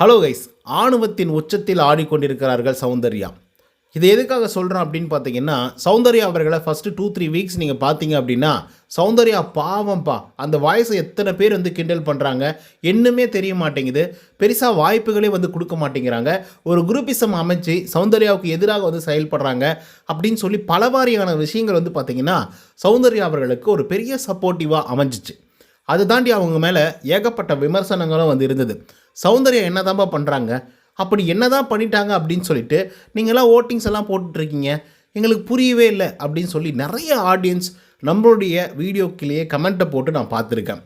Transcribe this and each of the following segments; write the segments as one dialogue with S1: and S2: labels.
S1: Hello guys ஆணுவத்தின் உச்சத்தில் ஆடிக்கொண்டிருக்கிறார்கள் சௌந்தர்யா. இது எதுக்காக சொல்கிறேன் அப்படின்னு பார்த்தீங்கன்னா சௌந்தர்யா அவர்களை ஃபஸ்ட்டு டூ த்ரீ வீக்ஸ் நீங்கள் பார்த்தீங்க அப்படின்னா சௌந்தர்யா பாவம்ப்பா அந்த வாய்ஸை எத்தனை பேர் வந்து கிண்டல் பண்ணுறாங்க என்னமே தெரிய மாட்டேங்குது பெருசாக வாய்ப்புகளே வந்து கொடுக்க மாட்டேங்கிறாங்க ஒரு குரூப்பிசம் அமைச்சு சௌந்தர்யாவுக்கு எதிராக வந்து செயல்படுறாங்க அப்படின்னு சொல்லி பலவாரியான விஷயங்கள் வந்து பார்த்தீங்கன்னா சௌந்தர்யா அவர்களுக்கு ஒரு பெரிய சப்போர்ட்டிவாக அமைஞ்சிச்சு. அது தாண்டி அவங்க மேலே ஏகப்பட்ட விமர்சனங்களும் வந்து இருந்தது. சௌந்தர்யா என்னதான்பா பண்ணுறாங்க அப்படி என்னதான் பண்ணிட்டாங்க அப்படின்னு சொல்லிட்டு நீங்களாம் ஓட்டிங்ஸ் எல்லாம் போட்டுட்ருக்கீங்க. எங்களுக்கு புரியவே இல்லை அப்படின்னு சொல்லி நிறைய ஆடியன்ஸ் நம்மளுடைய வீடியோக்கிலேயே கமெண்ட்டை போட்டு நான் பார்த்துருக்கேன்.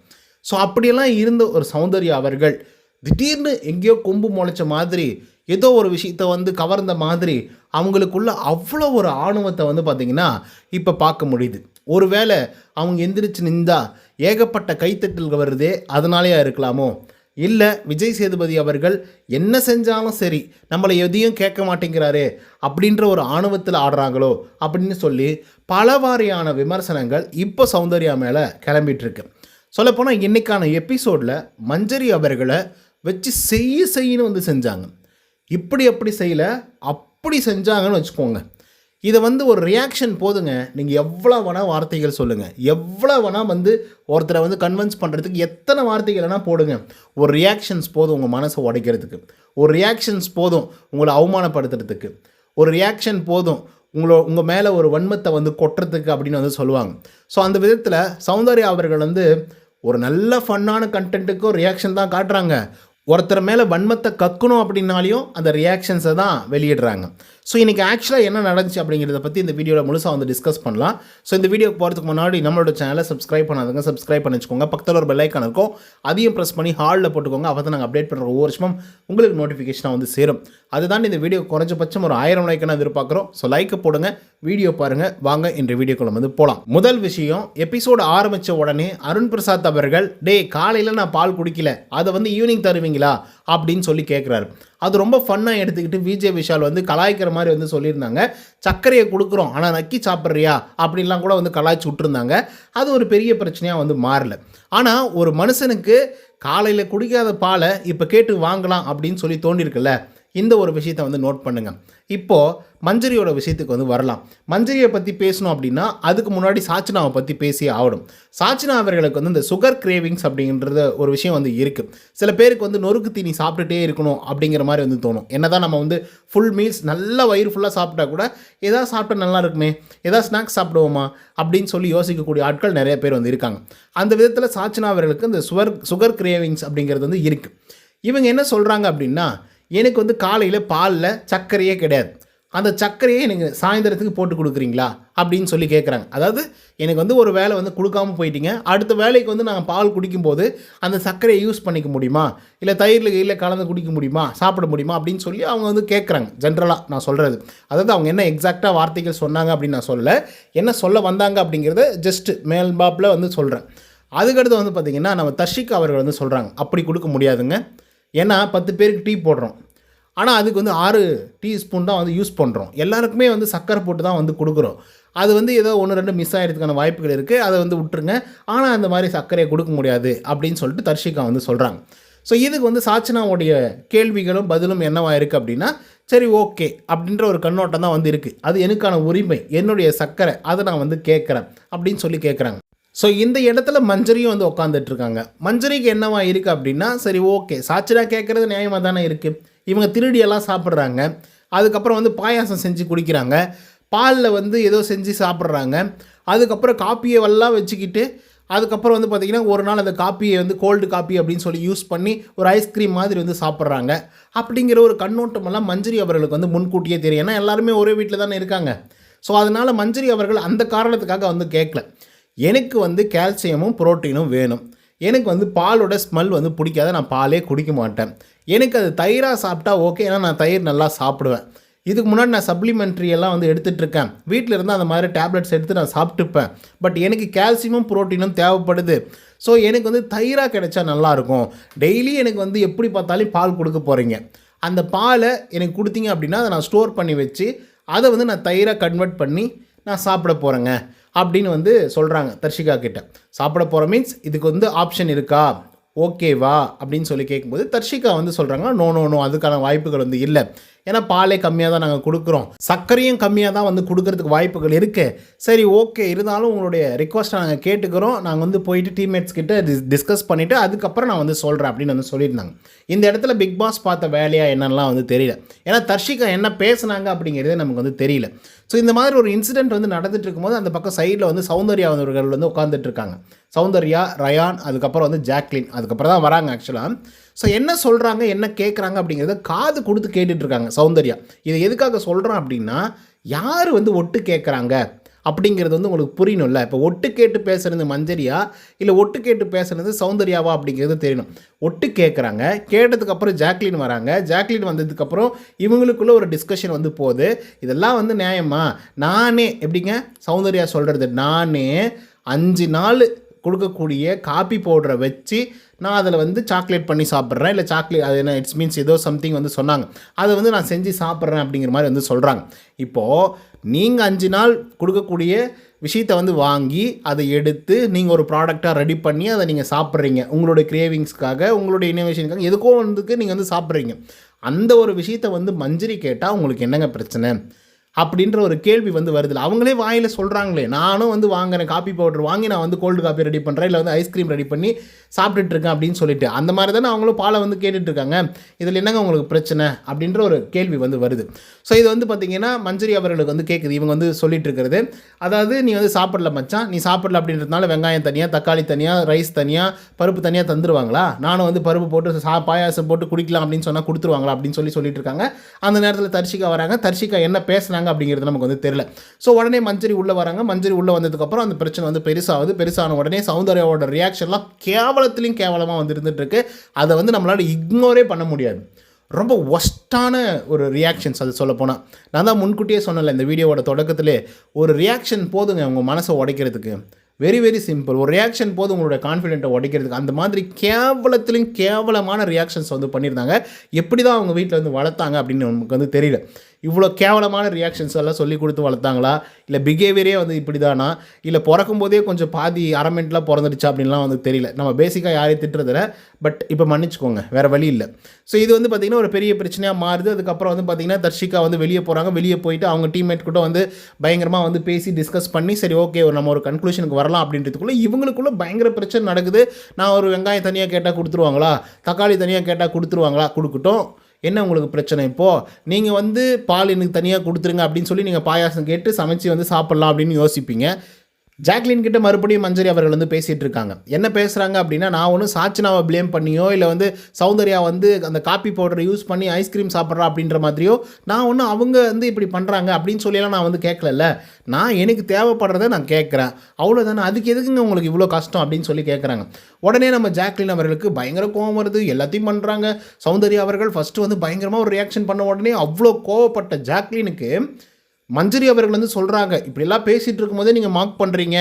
S1: ஸோ அப்படியெல்லாம் இருந்த ஒரு சௌந்தர்யா அவர்கள் திடீர்னு எங்கேயோ கொம்பு முளைச்ச மாதிரி ஏதோ ஒரு விஷயத்தை வந்து கவர்ந்த மாதிரி அவங்களுக்குள்ள அவ்வளோ ஒரு ஆணவத்தை வந்து பார்த்திங்கன்னா இப்போ பார்க்க முடியுது. ஒருவேளை அவங்க எந்திரிச்சு நின்றா ஏகப்பட்ட கைத்தட்டல்கள் வருதே அதனாலேயா இருக்கலாமோ? இல்லை விஜய் சேதுபதி அவர்கள் என்ன செஞ்சாலும் சரி நம்மளை எதையும் கேட்க மாட்டேங்கிறாரு அப்படின்ற ஒரு ஆணவத்தில் ஆடுறாங்களோ அப்படின்னு சொல்லி பலவாரியான விமர்சனங்கள் இப்போ சௌந்தர்யா மேலே கிளம்பிகிட்ருக்கு சொல்லப்போனால் இன்னைக்கான எபிசோடில் மஞ்சரி அவர்களை வச்சு செய்ய செய்யன்னு வந்து செஞ்சாங்க. இப்படி அப்படி செய்யலை அப்படி செஞ்சாங்கன்னு வச்சுக்கோங்க. இதை வந்து ஒரு ரியாக்ஷன் போதுங்க. நீங்கள் எவ்வளோ வேணால் வார்த்தைகள் சொல்லுங்கள் எவ்வளோ வேணால் வந்து ஒருத்தரை வந்து கன்வின்ஸ் பண்ணுறதுக்கு எத்தனை வார்த்தைகள் வேணால் போடுங்க. ஒரு ரியாக்ஷன்ஸ் போதும் உங்கள் மனசை உடைக்கிறதுக்கு. ஒரு ரியாக்ஷன்ஸ் போதும் உங்களை அவமானப்படுத்துறதுக்கு. ஒரு ரியாக்ஷன் போதும் உங்களோ உங்கள் மேலே ஒரு வன்மத்தை வந்து கொட்டுறதுக்கு அப்படின்னு வந்து சொல்லுவாங்க. ஸோ அந்த விதத்தில் சௌந்தர்யா அவர்கள் வந்து ஒரு நல்ல ஃபன்னான கண்டென்ட்டுக்கும் ரியாக்ஷன் தான் காட்டுறாங்க. ஒருத்தர் மேலே வன்மத்தை கக்கணும் அப்படின்னாலையும் அந்த ரியாக்ஷன்ஸை தான் வெளியிடுறாங்க. ஸோ இன்றைக்கி ஆக்சுவலாக என்ன நடந்துச்சு அப்படிங்கிறத பற்றி இந்த வீடியோவில் முழுசாக வந்து டிஸ்கஸ் பண்ணலாம். ஸோ இந்த வீடியோக்கு போகிறதுக்கு முன்னாடி நம்மளோட சேனலை சப்ஸ்கிரைப் பண்ணாதுங்க சப்ஸ்கிரைப் பண்ணி வச்சுக்கோங்க. பக்கத்தில் ஒரு பெல்லைக்கான இருக்கும். அதையும் ப்ரெஸ் பண்ணி ஹாலில் போட்டுக்கோங்க. அப்போ தான் நாங்கள் அப்டேட் பண்ணுற ஒவ்வொரு வருஷமும் உங்களுக்கு நோட்டிஃபிகேஷனாக வந்து சேரும். அதுதான் இந்த வீடியோ குறைஞ்சபட்சம் ஒரு ஆயிரம் லைக்கான எதிர்பார்க்குறோம். ஸோ லைக்கை போடுங்க. வீடியோ பாருங்கள் வாங்க இன்று வீடியோக்குள்ள வந்து போகலாம் முதல் விஷயம் எபிசோடு ஆரம்பித்த உடனே அருண் பிரசாத் அவர்கள் டே காலையில் நான் பால் குடிக்கல. அதை வந்து ஈவினிங் தருவீங்களா? அப்படின்னு சொல்லி கேட்குறாரு அது ரொம்ப ஃபன்னாக எடுத்துக்கிட்டு விஜய் விஷால் வந்து கலாய்க்கிற மாதிரி வந்து சொல்லியிருந்தாங்க. சர்க்கரையை கொடுக்குறோம் ஆனால் நக்கி சாப்பிட்றியா? அப்படின்லாம் கூட வந்து கலாய்ச்சி விட்டுருந்தாங்க. அது ஒரு பெரிய பிரச்சனையாக வந்து மாறல. ஆனால் ஒரு மனுஷனுக்கு காலையில் குடிக்காத பாலை இப்போ கேட்டு வாங்கலாம் அப்படின்னு சொல்லி தோண்டிருக்குல்ல இந்த ஒரு விஷயத்தை வந்து நோட் பண்ணுங்கள் இப்போது மஞ்சரியோட விஷயத்துக்கு வந்து வரலாம். மஞ்சரியை பற்றி பேசணும் அப்படின்னா அதுக்கு முன்னாடி சாச்சினாவை பற்றி பேசி ஆகணும். சாச்சினா அவர்களுக்கு வந்து இந்த சுகர் கிரேவிங்ஸ் அப்படின்றது ஒரு விஷயம் வந்து இருக்குது சில பேருக்கு வந்து நொறுக்கு தீனி சாப்பிட்டுட்டே இருக்கணும் அப்படிங்கிற மாதிரி வந்து தோணும். என்ன தான் நம்ம வந்து ஃபுல் மீல்ஸ் நல்ல வயிறு ஃபுல்லாக சாப்பிட்டா கூட எதாவது சாப்பிட்டா நல்லா இருக்குமே எதாவது ஸ்நாக்ஸ் சாப்பிடுவோமா அப்படின்னு சொல்லி யோசிக்கக்கூடிய ஆட்கள் நிறைய பேர் வந்து இருக்காங்க. அந்த விதத்தில் சாச்சினா அவர்களுக்கு இந்த சுகர் சுகர் கிரேவிங்ஸ் அப்படிங்கிறது வந்து இருக்குது இவங்க என்ன சொல்கிறாங்க அப்படின்னா எனக்கு வந்து காலையில் பாலில் சர்க்கரையே கிடையாது. அந்த சர்க்கரையே எனக்கு சாயந்தரத்துக்கு போட்டு கொடுக்குறீங்களா? அப்படின்னு சொல்லி கேட்குறாங்க அதாவது எனக்கு வந்து ஒரு வேலை வந்து கொடுக்காம போயிட்டீங்க. அடுத்த வேலைக்கு வந்து நான் பால் குடிக்கும்போது அந்த சர்க்கரையை யூஸ் பண்ணிக்க முடியுமா? இல்லை தயிரில் கையில் கலந்து குடிக்க முடியுமா? சாப்பிட முடியுமா? அப்படின்னு சொல்லி அவங்க வந்து கேட்குறாங்க ஜென்ரலாக நான் சொல்கிறது அதாவது அவங்க என்ன எக்ஸாக்டாக வார்த்தைகள் சொன்னாங்க அப்படின்னு நான் சொல்லலை. என்ன சொல்ல வந்தாங்க அப்படிங்கிறத ஜஸ்ட்டு மேல்பாப்பில் வந்து சொல்கிறேன் அதுக்கடுத்து வந்து பார்த்திங்கன்னா நம்ம தர்ஷிக் அவர்கள் வந்து சொல்கிறாங்க அப்படி கொடுக்க முடியாதுங்க. ஏன்னா பத்து பேருக்கு டீ போடுறோம். ஆனால் அதுக்கு வந்து ஆறு டீஸ்பூன் தான் வந்து யூஸ் பண்ணுறோம் எல்லாருக்குமே வந்து சக்கரை போட்டு தான் வந்து கொடுக்குறோம். அது வந்து ஏதோ ஒன்று ரெண்டு மிஸ் ஆகிறதுக்கான வாய்ப்புகள் இருக்குது அதை வந்து விட்டுருங்க. ஆனால் அந்த மாதிரி சர்க்கரையை கொடுக்க முடியாது அப்படின்னு சொல்லிட்டு தர்ஷிகா வந்து சொல்கிறாங்க ஸோ இதுக்கு வந்து சாச்சனாவுடைய கேள்விகளும் பதிலும் என்னவாக இருக்குது அப்படின்னா சரி ஓகே அப்படின்ற ஒரு கண்ணோட்டம் தான் வந்து இருக்குது அது எனக்கான உரிமை என்னுடைய சர்க்கரை அதை நான் வந்து கேட்குறேன் அப்படின்னு சொல்லி கேட்குறாங்க ஸோ இந்த இடத்துல மஞ்சரியும் வந்து உட்காந்துட்டு இருக்காங்க மஞ்சரிக்கு என்னவா இருக்குது அப்படின்னா சரி ஓகே. சாச்சிரா கேட்குறது நியாயமாக தானே இருக்குது இவங்க திருடியெல்லாம் சாப்பிட்றாங்க. அதுக்கப்புறம் வந்து பாயாசம் செஞ்சு குடிக்கிறாங்க. பாலில் வந்து ஏதோ செஞ்சு சாப்பிட்றாங்க. அதுக்கப்புறம் காப்பியை எல்லாம் வச்சுக்கிட்டு அதுக்கப்புறம் வந்து பார்த்திங்கன்னா ஒரு நாள் அந்த காப்பியை வந்து கோல்டு காப்பி அப்படின்னு சொல்லி யூஸ் பண்ணி ஒரு ஐஸ்கிரீம் மாதிரி வந்து சாப்பிட்றாங்க. அப்படிங்கிற ஒரு கண்ணோட்டமெல்லாம் மஞ்சரி அவர்களுக்கு வந்து முன்கூட்டியே தெரியும். ஏன்னா எல்லாருமே ஒரே வீட்டில் தானே இருக்காங்க. ஸோ அதனால் மஞ்சரி அவர்கள் அந்த காரணத்துக்காக வந்து கேட்கல எனக்கு வந்து கால்சியமும் புரோட்டீனும் வேணும். எனக்கு வந்து பாலோட ஸ்மெல் வந்து பிடிக்காத நான் பாலே குடிக்க மாட்டேன். எனக்கு அது தயிராக சாப்பிட்டா ஓகே ஏன்னா நான் தயிர் நல்லா சாப்பிடுவேன். இதுக்கு முன்னாடி நான் சப்ளிமெண்ட்ரி எல்லாம் வந்து எடுத்துகிட்ருக்கேன் வீட்டில் இருந்து அந்த மாதிரி டேப்லெட்ஸ் எடுத்து நான் சாப்பிட்டுப்பேன். பட் எனக்கு கால்சியமும் புரோட்டீனும் தேவைப்படுது. ஸோ எனக்கு வந்து தயிராக கிடைச்சா நல்லாயிருக்கும். டெய்லி எனக்கு வந்து எப்படி பார்த்தாலும் பால் கொடுக்க போகிறீங்க அந்த பாலை எனக்கு கொடுத்தீங்க அப்படின்னா அதை நான் ஸ்டோர் பண்ணி வச்சு அதை வந்து நான் தயிராக கன்வெர்ட் பண்ணி நான் சாப்பிட போகிறேங்க அப்படின்னு வந்து சொல்கிறாங்க தர்ஷிகா கிட்ட. சாப்பிட போகிற மீன்ஸ் இதுக்கு வந்து ஆப்ஷன் இருக்கா? ஓகேவா அப்படின்னு சொல்லி கேட்கும்போது தர்ஷிகா வந்து சொல்கிறாங்க நோ நோ நோ அதுக்கான வாய்ப்புகள் வந்து இல்லை. ஏன்னா பாலே கம்மியாக தான் நாங்கள் கொடுக்குறோம். சர்க்கரையும் கம்மியாக தான் வந்து கொடுக்கறதுக்கு வாய்ப்புகள் இருக்குது சரி ஓகே இருந்தாலும் உங்களுடைய ரிக்வஸ்ட்டை நாங்கள் கேட்டுக்கிறோம். நாங்கள் வந்து போயிட்டு டீம்மேட்ஸ் கிட்ட டிஸ்கஸ் பண்ணிவிட்டு அதுக்கப்புறம் நான் வந்து சொல்கிறேன் அப்படின்னு வந்து சொல்லியிருந்தாங்க. இந்த இடத்துல பிக் பாஸ் பார்த்த வேலையாக என்னென்னலாம் வந்து தெரியல. ஏன்னா தர்ஷிகா என்ன பேசுனாங்க அப்படிங்கிறதே நமக்கு வந்து தெரியல. ஸோ இந்த மாதிரி ஒரு இன்சிடென்ட் வந்து நடந்துட்டு இருக்கும்போது அந்த பக்கம் சைடில் வந்து சௌந்தர்யா அவர்கள் வந்து உட்காந்துட்டு இருக்காங்க. சௌந்தர்யா ரயான் அதுக்கப்புறம் வந்து ஜாக்லின். அதுக்கப்புறம் தான் வராங்க ஆக்சுவலாக ஸோ என்ன சொல்கிறாங்க என்ன கேட்குறாங்க அப்படிங்கிறத காது கொடுத்து கேட்டுட்ருக்காங்க சௌந்தர்யா. இதை எதுக்காக சொல்கிறோம் அப்படின்னா யார் வந்து ஒட்டு கேட்குறாங்க அப்படிங்கிறது வந்து உங்களுக்கு புரியணும்ல. இப்போ ஒட்டு கேட்டு பேசுகிறது மஞ்சரியா இல்லை ஒட்டு கேட்டு பேசுகிறது சௌந்தர்யாவா அப்படிங்கிறது தெரியணும். ஒட்டு கேட்குறாங்க கேட்டதுக்கப்புறம் ஜாக்லின் வராங்க. ஜாக்லின் வந்ததுக்கப்புறம் இவங்களுக்குள்ளே ஒரு டிஸ்கஷன் வந்து போகுது. இதெல்லாம் வந்து நியாயமா? நானே எப்படிங்க? சௌந்தர்யா சொல்கிறது நானே அஞ்சு நாள் கொடுக்கக்கூடிய காப்பி பவுடரை வச்சு நான் அதில் வந்து சாக்லேட் பண்ணி சாப்பிட்றேன். இல்லை சாக்லேட் அது என்ன இட்ஸ் மீன்ஸ் ஏதோ சம்திங் வந்து சொன்னாங்க. அதை வந்து நான் செஞ்சு சாப்பிட்றேன் அப்படிங்கிற மாதிரி வந்து சொல்கிறாங்க இப்போது நீங்கள் அஞ்சு நாள் கொடுக்கக்கூடிய விஷயத்தை வந்து வாங்கி அதை எடுத்து நீங்கள் ஒரு ப்ராடக்டாக ரெடி பண்ணி அதை நீங்கள் சாப்பிட்றீங்க. உங்களுடைய கிரேவிங்ஸ்க்காக உங்களுடைய இனோவேஷனுக்காக எதுக்கோ வந்துக்கு நீங்கள் வந்து சாப்பிட்றீங்க. அந்த ஒரு விஷயத்தை வந்து மஞ்சரி கேட்டால் உங்களுக்கு என்னங்க பிரச்சனை? அப்படின்ற ஒரு கேள்வி வந்து வருதுல. அவங்களே வாயில் சொல்கிறாங்களே நானும் வந்து வாங்குறேன் காப்பி பவுடர் வாங்கி நான் வந்து கோல்டு காப்பி ரெடி பண்ணுறேன் இல்லை வந்து ஐஸ்கிரீம் ரெடி பண்ணி சாப்பிட்டுட்டு இருக்கேன் அப்படின்னு சொல்லிட்டு அந்த மாதிரி தானே அவங்களும் பாலை வந்து கேட்டுட்டு இருக்காங்க இதில் என்னங்க உங்களுக்கு பிரச்சனை? அப்படின்ற ஒரு கேள்வி வந்து வருது. ஸோ இது வந்து பார்த்தீங்கன்னா மஞ்சரி அவர்களுக்கு வந்து கேட்குது இவங்க வந்து சொல்லிட்டு இருக்கிறது அதாவது நீ வந்து சாப்பிடல மச்சான். நீ சாப்பிடல அப்படின்றதுனால வெங்காயம் தனியாக தக்காளி தனியாக ரைஸ் தனியாக பருப்பு தனியாக தந்துருவாங்களா? நானும் வந்து பருப்பு போட்டு சா பாயாசம் போட்டு குடிக்கலாம் அப்படின்னு சொன்னால் கொடுத்துருவாங்களா? அப்படின்னு சொல்லி சொல்லிட்டு இருக்காங்க அந்த நேரத்தில் தர்ஷிகா வராங்க. தர்ஷிகா என்ன பேசுனாங்க அப்படிங்கிறது நமக்கு வந்து தெரியல. ஸோ உடனே மஞ்சரி உள்ளே வராங்க. மஞ்சரி உள்ளே வந்ததுக்கப்புறம் அந்த பிரச்சனை வந்து பெருசாகுது. பெருசான உடனே சௌந்தர்யாவோட ரியாக்ஷன்லாம் கேவலத்துலேயும் கேவலமாக வந்து இருக்கு அதை வந்து நம்மளால் இக்னோரே பண்ண முடியாது. ரொம்ப ஒஸ்ட்டான ஒரு ரியாக்ஷன்ஸ் அது சொல்லப்போனால் நான் தான் முன்கூட்டியே சொன்னல இந்த வீடியோவோட தொடக்கத்திலே ஒரு ரியாக்ஷன் போதுங்க உங்கள் மனசை உடைக்கிறதுக்கு. வெரி வெரி சிம்பிள் ஒரு ரியாக்ஷன் போது உங்களோட கான்ஃபிடென்ட்டை உடைக்கிறதுக்கு அந்த மாதிரி கேவலத்திலும் கேவலமான ரியாக்ஷன்ஸ் வந்து பண்ணியிருந்தாங்க. எப்படி தான் அவங்க வீட்டில் வந்து வளர்த்தாங்க அப்படின்னு நமக்கு வந்து தெரியல. இவ்வளோ கேவலமான ரியாக்ஷன்ஸ் எல்லாம் சொல்லி கொடுத்து வளர்த்தாங்களா? இல்லை பிஹேவியரே வந்து இப்படி தானா இல்லை பிறக்கும் போதே கொஞ்சம் பாதி அரமெண்ட்லாம் பிறந்துடுச்சா அப்படின்லாம் வந்து தெரியல. நம்ம பேசிக்காக யாரையும் திட்டுறதில்ல. பட் இப்போ மன்னிச்சுக்கோங்க வேறு வழி இல்லை. ஸோ இது வந்து பார்த்திங்கன்னா ஒரு பெரிய பிரச்சனையாக மாறுது. அதுக்கப்புறம் வந்து பார்த்திங்கன்னா தர்ஷிகா வந்து வெளியே போகிறாங்க வெளியே போயிட்டு அவங்க டீம்மேட் கூட வந்து பயங்கரமாக வந்து பேசி டிஸ்கஸ் பண்ணி சரி ஓகே நம்ம ஒரு கன்க்ளூஷனுக்கு வர வரலாம் அப்படின்றதுக்குள்ளே இவங்களுக்குள்ள பயங்கர பிரச்சனை நடக்குது. நான் ஒரு வெங்காயம் தனியாக கேட்டால் கொடுத்துருவாங்களா? தக்காளி தனியாக கேட்டால் கொடுத்துருவாங்களா? கொடுக்கட்டும். என்ன உங்களுக்கு பிரச்சனை இப்போது நீங்கள் வந்து பால் எனக்கு தனியாக கொடுத்துருங்க அப்படின்னு சொல்லி நீங்கள் பாயாசம் கேட்டு சமைச்சு வந்து சாப்பிட்லாம் அப்படின்னு யோசிப்பீங்க. ஜாக்லின் கிட்ட மறுபடியும் மஞ்சரி அவர்கள் வந்து பேசிகிட்டு இருக்காங்க. என்ன பேசுகிறாங்க அப்படின்னா நான் ஒன்றும் சாச்சினாவை ப்ளேம் பண்ணியோ இல்லை வந்து சௌந்தர்யா வந்து அந்த காப்பி பவுடரை யூஸ் பண்ணி ஐஸ்கிரீம் சாப்பிட்றா அப்படின்ற மாதிரியோ நான் ஒன்றும் அவங்க வந்து இப்படி பண்ணுறாங்க அப்படின்னு சொல்லியெல்லாம் நான் வந்து கேட்கல நான் எனக்கு தேவைப்படுறத நான் கேட்குறேன் அவ்வளோதானே அதுக்கு எதுக்குங்க உங்களுக்கு இவ்வளோ கஷ்டம் அப்படின்னு சொல்லி கேட்குறாங்க உடனே நம்ம ஜாக்லின் அவர்களுக்கு பயங்கர கோவம் வருது. எல்லாத்தையும் பண்ணுறாங்க சௌந்தர்யா அவர்கள் ஃபஸ்ட்டு வந்து பயங்கரமாக ஒரு ரியாக்ஷன் பண்ண உடனே அவ்வளோ கோவப்பட்ட ஜாக்லினுக்கு மஞ்சரி அவர்கள் வந்து சொல்கிறாங்க இப்படிலாம் பேசிகிட்டு இருக்கும்போதே நீங்கள் மார்க் பண்ணுறீங்க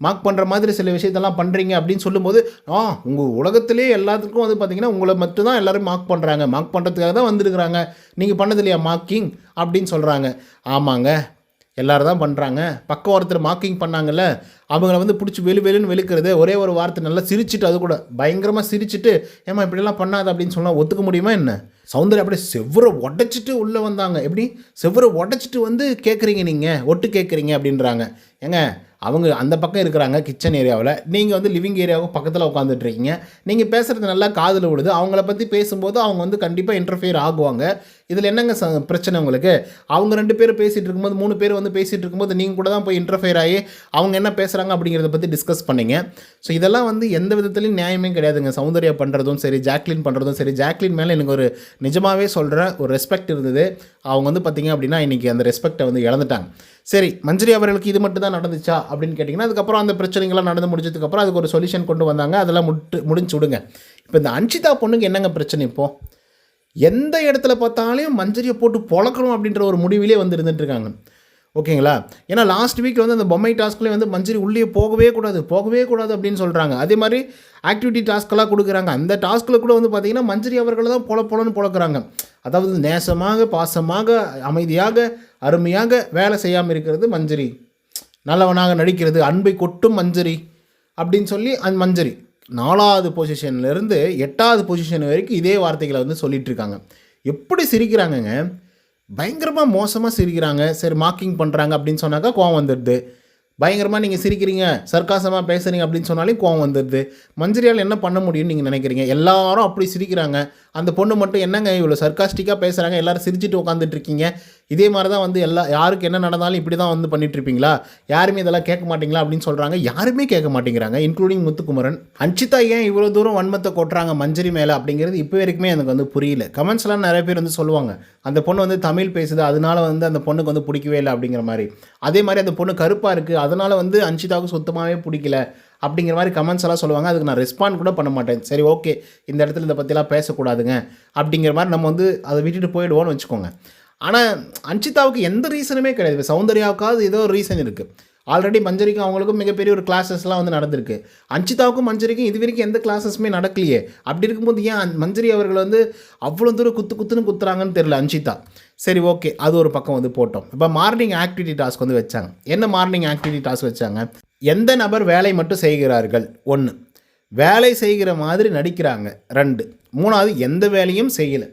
S1: மார்க் பண்ணுற மாதிரி சில விஷயத்தெல்லாம் பண்ணுறீங்க அப்படின்னு சொல்லும்போது ஆ உங்கள் உலகத்திலே எல்லாத்துக்கும் வந்து பார்த்திங்கன்னா உங்களை மட்டும் தான் எல்லோரும் மார்க் பண்ணுறாங்க மார்க் பண்ணுறதுக்காக தான் வந்திருக்கிறாங்க. நீங்கள் பண்ணது இல்லையா மார்க்கிங் அப்படின்னு சொல்கிறாங்க ஆமாங்க. எல்லாரும் தான் பண்ணுறாங்க பக்கம் ஒருத்தர் மார்க்கிங் பண்ணாங்கல்ல அவங்கள வந்து பிடிச்சி வெளு வெளுன்னு வெளுக்கிறது ஒரே ஒரு வார்த்தை நல்லா சிரிச்சிட்டு அது கூட பயங்கரமாக சிரிச்சிட்டு ஏமா இப்படிலாம் பண்ணாது அப்படின்னு சொன்னால் ஒத்துக்க முடியுமா என்ன? சௌந்தர்யா அப்படியே செவ்வரை உடச்சிட்டு உள்ளே வந்தாங்க. எப்படி? செவ்வரை உடச்சிட்டு வந்து கேட்குறீங்க நீங்கள் ஒட்டு கேட்குறீங்க அப்படின்றாங்க. ஏங்க அவங்க அந்த பக்கம் இருக்கிறாங்க கிச்சன் ஏரியாவில் நீங்கள் வந்து லிவிங் ஏரியாவுக்கு பக்கத்தில் உட்காந்துட்ருக்கீங்க நீங்கள் பேசுகிறது நல்லா காதில் விழுது. அவங்கள பற்றி பேசும்போது அவங்க வந்து கண்டிப்பாக இன்டர்ஃபியர் ஆகுவாங்க. இதில் என்னங்க ச பிரச்சனை உங்களுக்கு? அவங்க ரெண்டு பேரும் பேசிகிட்டு இருக்கும்போது மூணு பேர் வந்து பேசிகிட்டு இருக்கும்போது நீங்கள் கூட தான் போய் இன்டர்ஃபியர் ஆகி அவங்க என்ன பேசுகிறாங்க அப்படிங்கிறத பற்றி டிஸ்கஸ் பண்ணிங்க. ஸோ இதெல்லாம் வந்து எந்த விதத்துலையும் நியாயமே கிடையாதுங்க. சௌந்தர்யா பண்ணுறதும் சரி ஜாக்லின் பண்ணுறதும் சரி. ஜாக்லின் மேலே எனக்கு ஒரு நிஜமாகவே சொல்கிற ஒரு ரெஸ்பெக்ட் இருந்தது. அவங்க வந்து பார்த்தீங்க அப்படின்னா இன்றைக்கி அந்த ரெஸ்பெக்டை வந்து இழந்துட்டாங்க. சரி மஞ்சரி அவர்களுக்கு இது மட்டும் தான் நடந்துச்சா அப்படின்னு கேட்டிங்கன்னா அதுக்கப்புறம் அந்த பிரச்சனைகள்லாம் நடந்து முடிஞ்சதுக்கப்புறம் அதுக்கு ஒரு சொல்யூஷன் கொண்டு வந்தாங்க. அதெல்லாம் முட்டு முடிஞ்சு விடுங்க. இப்போ இந்த அன்ஷிதா பொண்ணுக்கு என்னங்க பிரச்சனை இப்போது எந்த இடத்துல பார்த்தாலையும் மஞ்சரியை போட்டு பொழக்கணும் அப்படின்ற ஒரு முடிவிலே வந்து இருந்துட்டு இருக்காங்க. ஓகேங்களா? ஏன்னா லாஸ்ட் வீக் வந்து அந்த பொம்மை டாஸ்க்லேயே வந்து மஞ்சரி உள்ளே போகவே கூடாது போகவே கூடாது அப்படின்னு சொல்கிறாங்க அதே மாதிரி ஆக்டிவிட்டி டாஸ்க்கெல்லாம் கொடுக்குறாங்க. அந்த டாஸ்கில் கூட வந்து பார்த்திங்கன்னா மஞ்சரி அவர்களை தான் பொல பொலன்னு பொழக்கிறாங்க. அதாவது நேசமாக பாசமாக அமைதியாக அருமையாக வேலை செய்யாமல் இருக்கிறது மஞ்சரி. நல்லவனாக நடிக்கிறது அன்பை கொட்டும் மஞ்சரி அப்படின்னு சொல்லி அந்த மஞ்சரி நாலாவது பொசிஷன்லேருந்து எட்டாவது பொசிஷன் வரைக்கும் இதே வார்த்தைகளை வந்து சொல்லிகிட்ருக்காங்க எப்படி சிரிக்கிறாங்கங்க? பயங்கரமாக மோசமாக சிரிக்கிறாங்க. சரி மார்க்கிங் பண்ணுறாங்க அப்படின்னு சொன்னாக்கா கோவம் வந்துடுது. பயங்கரமாக நீங்கள் சிரிக்கிறீங்க சர்க்காசமாக பேசுகிறீங்க அப்படின்னு சொன்னாலே கோவம் வந்துடுது. மஞ்சரியால் என்ன பண்ண முடியும்னு நீங்கள் நினைக்கிறீங்க? எல்லாரும் அப்படி சிரிக்கிறாங்க. அந்த பொண்ணு மட்டும் என்னங்க இவ்வளோ சர்க்காஸ்டிக்காக பேசுகிறாங்க எல்லோரும் சிரிச்சிட்டு உட்காந்துட்டு இருக்கீங்க. இதே மாதிரி தான் வந்து எல்லா யாருக்கு என்ன நடந்தாலும் இப்படி தான் வந்து பண்ணிட்டுருப்பீங்களா? யாருமே இதெல்லாம் கேட்க மாட்டிங்களா அப்படின்னு சொல்கிறாங்க யாருமே கேட்க மாட்டேங்கிறாங்க. இன்க்ளூடிங் முத்துக்குமரன். அஞ்சிதா ஏன் இவ்வளோ தூரம் வன்மத்தை கொட்டுறாங்க மஞ்சரி மேலே அப்படிங்கிறது இப்போ வரைக்குமே எனக்கு வந்து புரியல. கமெண்ட்ஸ்லாம் நிறைய பேர் வந்து சொல்லுவாங்க. அந்த பொண்ணு வந்து தமிழ் பேசுது. அதனால வந்து அந்த பொண்ணுக்கு வந்து பிடிக்கவே இல்லை அப்படிங்கிற மாதிரி. அதே மாதிரி அந்த பொண்ணு கருப்பாக இருக்குது அதனால வந்து அன்சிதாவுக்கு சுத்தமாகவே பிடிக்கல அப்படிங்கிற மாதிரி கமெண்ட்ஸ் எல்லாம் சொல்லுவாங்க. அதுக்கு நான் ரெஸ்பாண்ட் கூட பண்ண மாட்டேன். சரி ஓகே இந்த இடத்துல இதை பற்றிலாம் பேசக்கூடாதுங்க அப்படிங்கிற மாதிரி நம்ம வந்து அதை விட்டுட்டு போயிடுவோம்னு வச்சுக்கோங்க. ஆனால் அன்சிதாவுக்கு எந்த ரீசனுமே கிடையாது. இப்போ சௌந்தர்யாவுக்காவது ஏதோ ஒரு ரீசன் இருக்குது ஆல்ரெடி மஞ்சரிக்கும் அவங்களுக்கும் மிகப்பெரிய ஒரு கிளாஸஸ்லாம் வந்து நடந்திருக்கு. அன்சிதாவுக்கும் மஞ்சரிக்கும் இது வரைக்கும் எந்த கிளாஸஸுமே நடக்கலையே. அப்படி இருக்கும்போது ஏன் மஞ்சரி அவர்கள் வந்து அவ்வளோ தூரம் குத்து குத்துன்னு குத்துறாங்கன்னு தெரில அன்சிதா சரி ஓகே அது ஒரு பக்கம் வந்து போட்டோம். இப்போ மார்னிங் ஆக்டிவிட்டி டாஸ்க் வந்து வச்சாங்க. என்ன மார்னிங் ஆக்டிவிட்டி டாஸ்க் வச்சாங்க? எந்த நபர் வேலை மட்டும் செய்கிறார்கள்? ஒன்று வேலை செய்கிற மாதிரி நடிக்கிறாங்க. ரெண்டு. மூணாவது எந்த வேலையும் செய்யலை.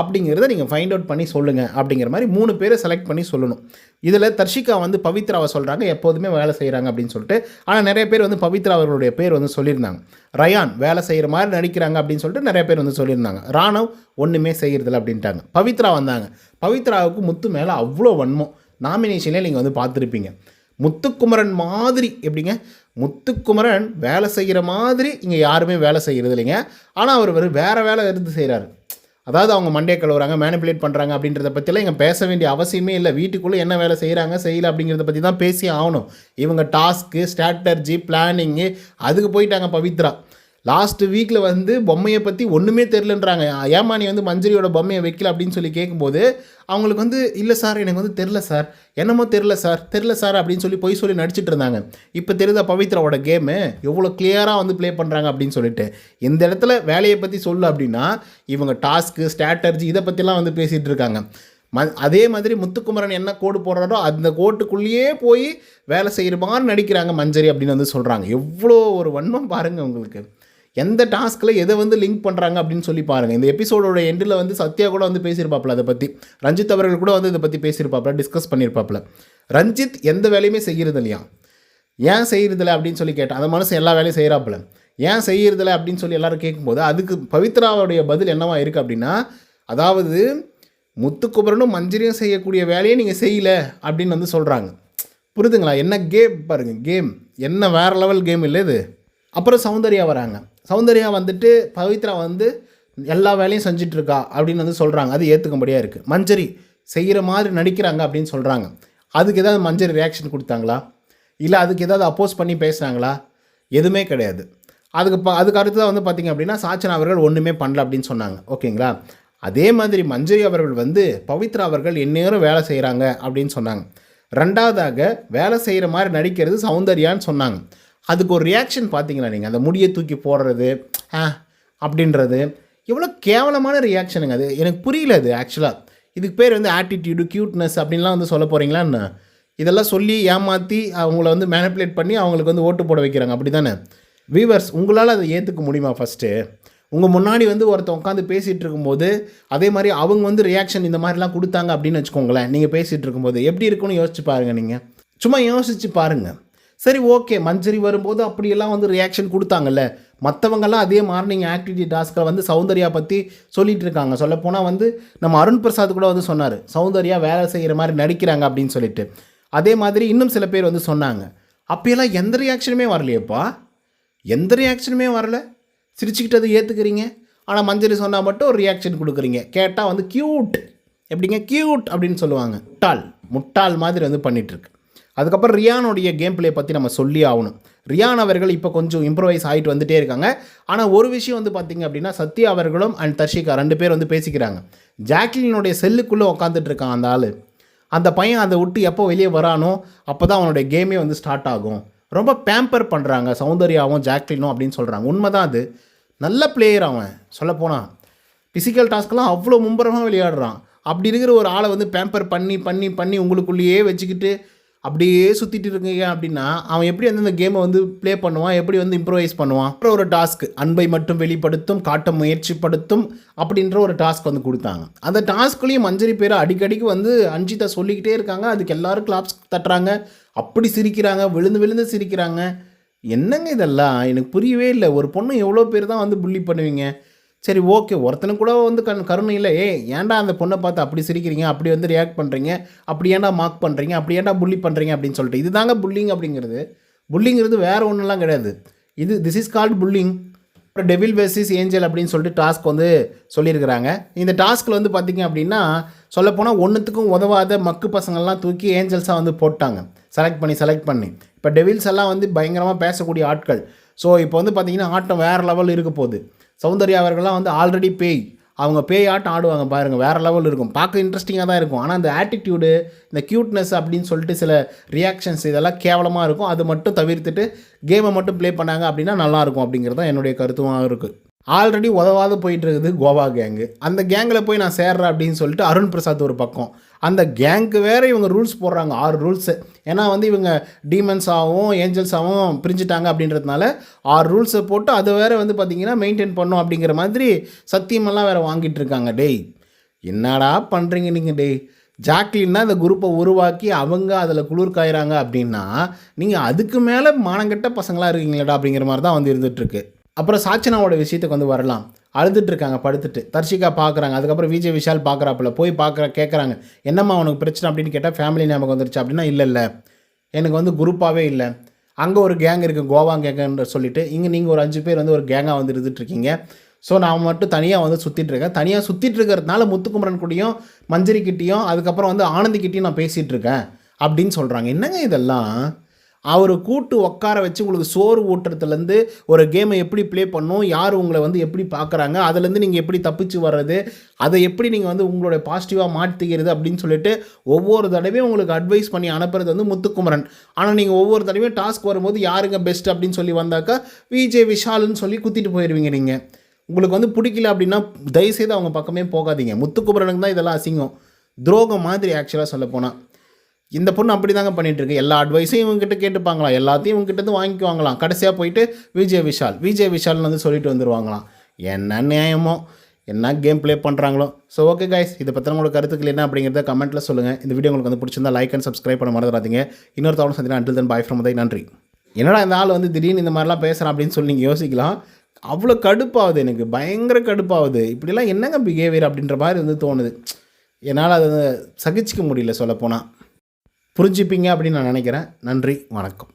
S1: அப்படிங்கிறத நீங்கள் ஃபைண்ட் அவுட் பண்ணி சொல்லுங்கள் அப்படிங்கிற மாதிரி மூணு பேரை செலக்ட் பண்ணி சொல்லணும். இதில் தர்ஷிகா வந்து பவித்ராவை சொல்கிறாங்க எப்போதுமே வேலை செய்கிறாங்க அப்படின்னு சொல்லிட்டு. ஆனால் நிறைய பேர் வந்து பவித்ரா அவர்களுடைய பேர் வந்து சொல்லியிருந்தாங்க. ரயான் வேலை செய்கிற மாதிரி நடிக்கிறாங்க அப்படின்னு சொல்லிட்டு நிறைய பேர் வந்து சொல்லியிருந்தாங்க. ராணவ் ஒன்றுமே செய்கிறதில்ல அப்படின்ட்டாங்க. பவித்ரா வந்தாங்க. பவித்ராவுக்கு முத்து மேலே அவ்வளோ வன்மம். நாமினேஷனே நீங்கள் வந்து பார்த்துருப்பீங்க. முத்துக்குமரன் மாதிரி எப்படிங்க? முத்துக்குமரன் வேலை செய்கிற மாதிரி இங்கே யாருமே வேலை செய்கிறது இல்லைங்க ஆனால் அவர் வேறு வேலை இருந்து செய்கிறாரு அதாவது அவங்க மண்டே கழுவுறாங்க மேனிப்புலேட் பண்ணுறாங்க அப்படின்றத பற்றிலாம் இங்கே பேச வேண்டிய அவசியமே இல்லை. வீட்டுக்குள்ளே என்ன வேலை செய்கிறாங்க செய்யலை அப்படிங்கிறத பற்றி தான் பேசி ஆகணும். இவங்க டாஸ்க்கு ஸ்ட்ராட்டர்ஜி பிளானிங்கு அதுக்கு போயிட்டாங்க பவித்ரா. லாஸ்ட் வீக்கில் வந்து பொம்மையை பற்றி ஒன்றுமே தெரிலன்றாங்க ஏமா நீ வந்து மஞ்சரியோட பொம்மையை வைக்கல அப்படின்னு சொல்லி கேட்கும்போது அவங்களுக்கு வந்து இல்லை சார் எனக்கு வந்து தெரில சார். என்னமோ தெரில சார். தெரில சார் அப்படின்னு சொல்லி பொய் சொல்லி நடிச்சிட்டு இருந்தாங்க. இப்போ தெரியுதா பவித்ராவோட கேமு எவ்வளோ கிளியராக வந்து ப்ளே பண்ணுறாங்க அப்படின்னு சொல்லிட்டு. இந்த இடத்துல வேலையை பற்றி சொல்லு அப்படின்னா இவங்க டாஸ்க்கு ஸ்ட்ராட்டர்ஜி இதை பற்றிலாம் வந்து பேசிகிட்டு இருக்காங்க. ம அதே மாதிரி முத்துக்குமரன் என்ன கோடு போடுறாரோ அந்த கோட்டுக்குள்ளேயே போய் வேலை செய்கிற மாதிரி நடிக்கிறாங்க மஞ்சரி அப்படின்னு வந்து சொல்கிறாங்க எவ்வளோ ஒரு வன்மம் பாருங்கள் உங்களுக்கு. எந்த டாஸ்கில் எதை வந்து லிங்க் பண்ணுறாங்க அப்படின்னு சொல்லி பாருங்கள் இந்த எபிசோடோட எண்டில் வந்து சத்யா கூட வந்து பேசியிருப்பாப்ல அதை பற்றி ரஞ்சித் அவர்கள் கூட வந்து இதை பற்றி பேசியிருப்பாப்புல டிஸ்கஸ் பண்ணியிருப்பாப்புல. ரஞ்சித் எந்த வேலையுமே செய்கிறது இல்லையா? ஏன் செய்கிறதில்ல அப்படின்னு சொல்லி கேட்டேன் அந்த மனுஷன் எல்லா வேலையும் செய்கிறாப்புல ஏன் செய்கிறதில்ல அப்படின்னு சொல்லி எல்லோரும் கேட்கும்போது அதுக்கு பவித்ராவுடைய பதில் என்னவா இருக்குது அப்படின்னா அதாவது முத்துக்குமரனும் மஞ்சரியும் செய்யக்கூடிய வேலையை நீங்கள் செய்யலை அப்படின்னு வந்து சொல்கிறாங்க புரிதுங்களா? என்ன கேம் பாருங்கள் கேம் என்ன வேறு லெவல் கேம் இல்லை இது. அப்புறம் சௌந்தர்யா வராங்க. சௌந்தர்யா வந்துட்டு பவித்ரா வந்து எல்லா வேலையும் செஞ்சிட்ருக்கா அப்படின்னு வந்து சொல்கிறாங்க அது ஏற்றுக்கும்படியாக இருக்குது மஞ்சரி செய்கிற மாதிரி நடிக்கிறாங்க அப்படின்னு சொல்கிறாங்க அதுக்கு ஏதாவது மஞ்சரி ரியாக்ஷன் கொடுத்தாங்களா? இல்லை அதுக்கு ஏதாவது அப்போஸ் பண்ணி பேசுனாங்களா எதுவுமே கிடையாது. அதுக்கு ப அதுக்கு அடுத்ததாக வந்து பார்த்திங்க அப்படின்னா சாச்சன் அவர்கள் ஒன்றுமே பண்ணல அப்படின்னு சொன்னாங்க. ஓகேங்களா? அதே மாதிரி மஞ்சரி அவர்கள் வந்து பவித்ரா அவர்கள் எந்நேரம் வேலை செய்கிறாங்க அப்படின்னு சொன்னாங்க. ரெண்டாவதாக வேலை செய்கிற மாதிரி நடிக்கிறது சௌந்தர்யான்னு சொன்னாங்க. அதுக்கு ஒரு ரியாக்ஷன் பார்த்தீங்களா நீங்கள் அந்த முடியை தூக்கி போடுறது ஆ அப்படின்றது. எவ்வளோ கேவலமான ரியாக்ஷனுங்க அது. எனக்கு புரியல அது ஆக்சுவலாக இதுக்கு பேர் வந்து ஆட்டிடியூடு க்யூட்னஸ் அப்படின்லாம் வந்து சொல்ல போகிறீங்களான்னு இதெல்லாம் சொல்லி ஏமாற்றி அவங்கள வந்து மேனிப்புலேட் பண்ணி அவங்களுக்கு வந்து ஓட்டு போட வைக்கிறாங்க. அப்படி தானே வீவர்ஸ் உங்களால் அதை ஏற்றுக்க முடியுமா ஃபஸ்ட்டு உங்கள் முன்னாடி வந்து ஒருத்தன் உட்காந்து பேசிகிட்டு இருக்கும்போது அதே மாதிரி அவங்க வந்து ரியாக்ஷன் இந்த மாதிரிலாம் கொடுத்தாங்க அப்படின்னு வச்சுக்கோங்களேன். நீங்கள் பேசிகிட்டு இருக்கும்போது எப்படி இருக்குன்னு யோசிச்சு பாருங்கள் நீங்கள் சும்மா யோசிச்சு பாருங்கள் சரி ஓகே மஞ்சரி வரும்போது அப்படியெல்லாம் வந்து ரியாக்ஷன் கொடுத்தாங்கல்ல. மற்றவங்கெல்லாம் அதே மார்னிங் ஆக்டிவிட்டி டாஸ்க்கில் வந்து சௌந்தர்யா பற்றி சொல்லிகிட்டு இருக்காங்க. சொல்லப்போனால் வந்து நம்ம அருண் பிரசாத் கூட வந்து சொன்னார் சௌந்தர்யா வேலை செய்கிற மாதிரி நடிக்கிறாங்க அப்படின்னு சொல்லிட்டு. அதே மாதிரி இன்னும் சில பேர் வந்து சொன்னாங்க அப்போயெல்லாம் எந்த ரியாக்ஷனுமே வரலையேப்பா. எந்த ரியாக்ஷனுமே வரல. சிரிச்சுக்கிட்டு அதை ஏற்றுக்கிறீங்க ஆனால் மஞ்சரி சொன்னால் மட்டும் ஒரு ரியாக்ஷன் கொடுக்குறீங்க. கேட்டால் வந்து க்யூட் எப்படிங்க? க்யூட் அப்படின்னு சொல்லுவாங்க. முட்டாள். முட்டாள் மாதிரி வந்து பண்ணிகிட்ருக்கு அதுக்கப்புறம் ரியானுடைய கேம் பிளே பற்றி நம்ம சொல்லி ஆகணும். ரியான் அவர்கள் இப்போ கொஞ்சம் இம்ப்ரூவைஸ் ஆகிட்டு வந்துட்டே இருக்காங்க. ஆனால் ஒரு விஷயம் வந்து பார்த்திங்க அப்படின்னா சத்யா அவர்களும் அண்ட் தர்ஷிகா ரெண்டு பேர் வந்து பேசிக்கிறாங்க. ஜாக்லினுடைய செல்லுக்குள்ளே உட்காந்துட்டு இருக்கான் அந்த ஆள். அந்த பையன் அதை விட்டு எப்போ வெளியே வரானோ அப்போ தான் அவனுடைய கேமே வந்து ஸ்டார்ட் ஆகும். ரொம்ப பேம்பர் பண்ணுறாங்க சௌந்தர்யாவும் ஜாக்லினும் அப்படின்னு சொல்கிறாங்க உண்மைதான் அது. நல்ல பிளேயர் அவன் சொல்லப்போனால் ஃபிசிக்கல் டாஸ்க்கெலாம் அவ்வளோ மும்பரமாக விளையாடுறான். அப்படி இருக்கிற ஒரு ஆளை வந்து பேம்பர் பண்ணி பண்ணி பண்ணி உங்களுக்குள்ளேயே வச்சுக்கிட்டு அப்படியே சுற்றிட்டு இருக்கீங்க அப்படின்னா அவன் எப்படி வந்து இந்த கேமை வந்து ப்ளே பண்ணுவான்? எப்படி வந்து இம்ப்ரவைஸ் பண்ணுவான்? அப்புறம் ஒரு டாஸ்க் அன்பை மட்டும் வெளிப்படுத்தும் காட்ட முயற்சிப்படுத்தும் அப்படின்ற ஒரு டாஸ்க் வந்து கொடுத்தாங்க. அந்த டாஸ்க்லேயும் மஞ்சரி பேர் அடிக்கடிக்கு வந்து அஞ்சிதா சொல்லிக்கிட்டே இருக்காங்க. அதுக்கு எல்லாரும் கிளாப்ஸ் தட்டுறாங்க. அப்படி சிரிக்கிறாங்க. விழுந்து விழுந்து சிரிக்கிறாங்க. என்னங்க இதெல்லாம்? எனக்கு புரியவே இல்லை. ஒரு பொண்ணு எவ்வளோ பேர் தான் வந்து புள்ளி பண்ணுவீங்க? சரி ஓகே ஒருத்தனுக்கு கூட வந்து கண் கருணை இல்லை. ஏ ஏன்டா அந்த பொண்ணை பார்த்து அப்படி சிரிக்கிறீங்க? அப்படி வந்து ரியாக்ட் பண்ணுறீங்க அப்படி ஏன்டா மார்க் பண்ணுறீங்க அப்படி ஏன்டா புள்ளி பண்ணுறீங்க அப்படின்னு சொல்லிட்டு. இதுதாங்க புல்லிங் அப்படிங்கிறது. புல்லிங்கிறது வேறு ஒன்றுலாம் கிடையாது. இது திஸ் இஸ் கால்ட் புல்லிங் அப்புறம் டெவில் வெர்சஸ் ஏஞ்சல் அப்படின்னு சொல்லிட்டு டாஸ்க் வந்து சொல்லியிருக்கிறாங்க. இந்த டாஸ்கில் வந்து பார்த்திங்க அப்படின்னா சொல்லப்போனால் ஒன்றுத்துக்கும் உதவாத மக்கு பசங்கள்லாம் தூக்கி ஏஞ்சல்ஸாக வந்து போட்டாங்க. செலக்ட் பண்ணி செலக்ட் பண்ணி. இப்போ டெவில்ஸ் எல்லாம் வந்து பயங்கரமாக பேசக்கூடிய ஆட்கள். ஸோ இப்போ வந்து பார்த்திங்கன்னா ஆட்டம் வேறு லெவல் இருக்க போகுது. சௌந்தர்யா அவர்கள்லாம் வந்து ஆல்ரெடி பேய். அவங்க பேய் ஆட்டம் ஆடுவாங்க பாருங்கள் வேறு லெவல் இருக்கும். பார்க்க இன்ட்ரெஸ்டிங்காக தான் இருக்கும். ஆனால் அந்த ஆட்டிடியூடு இந்த க்யூட்னஸ் அப்படின்னு சொல்லிட்டு சில ரியாக்ஷன்ஸ் இதெல்லாம் கேவலமாக இருக்கும். அது மட்டும் தவிர்த்துட்டு கேமை மட்டும் ப்ளே பண்ணாங்க அப்படின்னா நல்லாயிருக்கும் அப்படிங்கிறது தான் என்னுடைய கருத்துமாக இருக்குது ஆல்ரெடி உதவாத போயிட்டு இருக்குது கோவா கேங்கு அந்த கேங்கில் போய் நான் சேர்றேன் அப்படின்னு சொல்லிட்டு அருண் பிரசாத் ஒரு பக்கம். அந்த கேங்க்கு வேறு இவங்க ரூல்ஸ் போடுறாங்க. ஆறு ரூல்ஸு ஏன்னா வந்து இவங்க டீமன்ஸாகவும் ஏஞ்சல்ஸாகவும் பிரிஞ்சுட்டாங்க அப்படின்றதுனால ஆறு ரூல்ஸை போட்டு அதை வேறு வந்து பார்த்திங்கன்னா மெயின்டைன் பண்ணும் அப்படிங்கிற மாதிரி சத்தியமெல்லாம் வேறு வாங்கிட்டு இருக்காங்க. டேய் என்னடா பண்ணுறீங்க நீங்கள் டேய்? ஜாக்லின்னா அந்த குரூப்பை உருவாக்கி அவங்க அதில் குளிர் காயிறாங்க அப்படின்னா நீங்கள் அதுக்கு மேலே மானங்கட்ட பசங்களாக இருக்கீங்களடா அப்படிங்கிற மாதிரி தான் வந்து இருந்துகிட்ருக்கு அப்புறம் சாச்சனாவோட விஷயத்துக்கு வந்து வரலாம். அழுதுட்டு இருக்காங்க படுத்துட்டு. தர்ஷிகா பார்க்குறாங்க அதுக்கப்புறம் விஜய் விஷால் பார்க்குறாப்புல போய் பார்க்குற கேட்குறாங்க என்னம்மா உனக்கு பிரச்சனை? அப்படின்னு கேட்டால் ஃபேமிலி ஞாபகம் வந்துருச்சு. அப்படின்னா இல்லை இல்லை. எனக்கு வந்து குரூப்பாகவே இல்லை. அங்கே ஒரு கேங் இருக்குது கோவா கேங்குன்ற சொல்லிட்டு இங்கே நீங்கள் ஒரு அஞ்சு பேர் வந்து ஒரு கேங்காக வந்து இருந்துகிட்ருக்கீங்க ஸோ நான் மட்டும் தனியாக வந்து சுற்றிட்டு இருக்கேன் தனியாக சுற்றிட்டு இருக்கிறதுனால முத்துக்குமரன் கூடயும் மஞ்சரி கிட்டேயும் அதுக்கப்புறம் வந்து ஆனந்தி கிட்டேயும் நான் பேசிகிட்டு இருக்கேன் அப்படின்னு சொல்கிறாங்க என்னங்க இதெல்லாம்? அவரை கூட்டு உட்கார வச்சு உங்களுக்கு சோறு ஊட்டுறதுலேருந்து ஒரு கேமை எப்படி ப்ளே பண்ணும் யார் உங்களை வந்து எப்படி பார்க்குறாங்க அதுலேருந்து நீங்கள் எப்படி தப்பிச்சு வர்றது அதை எப்படி நீங்கள் வந்து உங்களுடைய பாசிட்டிவாக மாற்றிக்கிறது அப்படின்னு சொல்லிட்டு ஒவ்வொரு தடவையும் உங்களுக்கு அட்வைஸ் பண்ணி அனுப்புறது வந்து முத்துக்குமரன். ஆனால் நீங்கள் ஒவ்வொரு தடவையும் டாஸ்க் வரும்போது யாருங்க பெஸ்ட் அப்படின்னு சொல்லி வந்தாக்கா விஜே விஷால்னு சொல்லி குத்திட்டு போயிடுவீங்க நீங்கள் உங்களுக்கு வந்து பிடிக்கல அப்படின்னா தயவுசெய்து அவங்க பக்கமே போகாதீங்க. முத்துக்குமரனுக்கு தான் இதெல்லாம் அசிங்கம். துரோகம் மாதிரி ஆக்சுவலாக சொல்ல போனால் இந்த பொண்ணு அப்படி தாங்க பண்ணிகிட்ருக்கு இருக்கு எல்லா அட்வைஸையும் இவங்ககிட்ட கேட்டுப்பாங்களாம். எல்லாத்தையும் இவங்ககிட்ட வாங்கிக்குவாங்களாம். கடைசியாக போயிட்டு விஜய் விஷால். விஜய் விஷால்னு வந்து சொல்லிட்டு வந்துடுவாங்களாம் என்ன நியாயமோ? என்ன கேம் ப்ளே பண்ணுறாங்களோ ஸோ ஓகே கைஸ் இதை பற்றின உங்களுக்கு கருத்துக்கள் என்ன அப்படிங்கிறத கமெண்ட்டில் சொல்லுங்கள் இந்த வீடியோ உங்களுக்கு வந்து பிடிச்சிருந்தா லைக் அண்ட் சப்ஸ்கிரைப் பண்ண மறந்துடாதீங்க. இன்னொரு தவணை சந்தினா அண்டில் தன் பாய் ஃப்ரம் நன்றி. என்னடா இந்த ஆள் வந்து திடீர்னு இந்த மாதிரிலாம் பேசுகிறான் அப்படின்னு சொல்லி நீங்கள் யோசிக்கலாம். அவ்வளோ கடுப்பாகுது எனக்கு. பயங்கர கடுப்பாகுது. இப்படிலாம் என்னங்க பிஹேவியர் அப்படின்ற மாதிரி வந்து தோணுது. என்னால் அதை சகிச்சிக்க முடியல சொல்லப்போனால் புரிஞ்சுப்பீங்க அப்படின்னு நான் நினைக்கிறேன். நன்றி வணக்கம்.